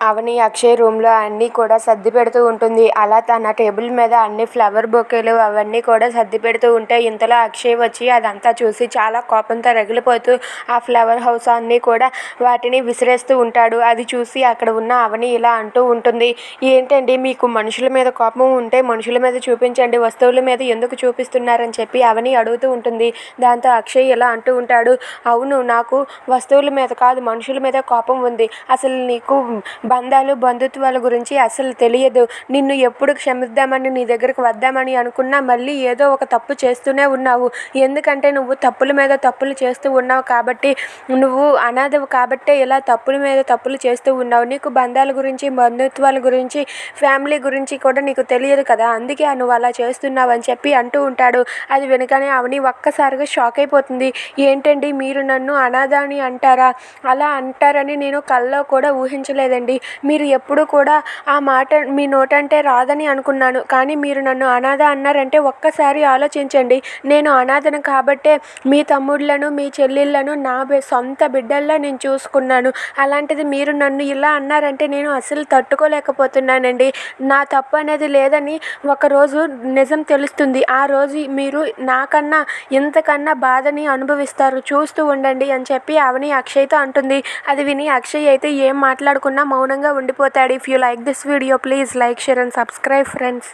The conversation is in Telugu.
అవని అక్షయ్ రూమ్లో అన్నీ కూడా సర్ది పెడుతూ ఉంటుంది. అలా తన టేబుల్ మీద అన్ని ఫ్లవర్ బొకేలు అవన్నీ కూడా సర్ది పెడుతూ ఉంటే ఇంతలో అక్షయ్ వచ్చి అదంతా చూసి చాలా కోపంతో రగిలిపోతూ ఆ ఫ్లవర్ హౌస్ అన్నీ కూడా వాటిని విసిరేస్తూ ఉంటాడు. అది చూసి అక్కడ ఉన్న అవని ఇలా అంటూ ఉంటుంది. ఏంటండి మీకు మనుషుల మీద కోపం ఉంటే మనుషుల మీద చూపించండి. వస్తువుల మీద ఎందుకు చూపిస్తున్నారని చెప్పి అవని అడుగుతూ ఉంటుంది. దాంతో అక్షయ్ ఇలా అంటూ ఉంటాడు. అవును నాకు వస్తువుల మీద కాదు మనుషుల మీద కోపం ఉంది. అసలు నీకు బంధాలు బంధుత్వాల గురించి అసలు తెలియదు. నిన్ను ఎప్పుడు క్షమిద్దామని నీ దగ్గరకు వద్దామని అనుకున్నా మళ్ళీ ఏదో ఒక తప్పు చేస్తూనే ఉన్నావు. ఎందుకంటే నువ్వు తప్పుల మీద తప్పులు చేస్తూ ఉన్నావు కాబట్టి నువ్వు అనాథవు కాబట్టే ఇలా తప్పుల మీద తప్పులు చేస్తూ ఉన్నావు. నీకు బంధాల గురించి బంధుత్వాల గురించి ఫ్యామిలీ గురించి కూడా నీకు తెలియదు కదా. అందుకే నువ్వు అలా చేస్తున్నావు అని చెప్పి అంటూ ఉంటాడు. అది వెనుకనే అవని ఒక్కసారిగా షాక్ అయిపోతుంది. ఏంటండి మీరు నన్ను అనాథ అని అంటారా? అలా అంటారని నేను కల్లో కూడా ఊహించలేదండి. మీరు ఎప్పుడు కూడా ఆ మాట మీ నోటంటే రాదని అనుకున్నాను. కానీ మీరు నన్ను అనాథ అన్నారంటే ఒక్కసారి ఆలోచించండి. నేను అనాథను కాబట్టే మీ తమ్ముళ్ళను మీ చెల్లెళ్ళను నా సొంత బిడ్డల్లా నేను చూసుకున్నాను. అలాంటిది మీరు నన్ను ఇలా అన్నారంటే నేను అసలు తట్టుకోలేకపోతున్నానండి. నా తప్పు అనేది లేదని ఒకరోజు నిజం తెలుస్తుంది. ఆ రోజు మీరు నాకన్నా ఇంతకన్నా బాధని అనుభవిస్తారు. చూస్తూ ఉండండి అని చెప్పి అవని అక్షయ్తో అంటుంది. అది విని అక్షయ్ అయితే ఏం మాట్లాడుకున్నా మౌనంగా ఉండిపోతాడు. If you like this video please like share and subscribe friends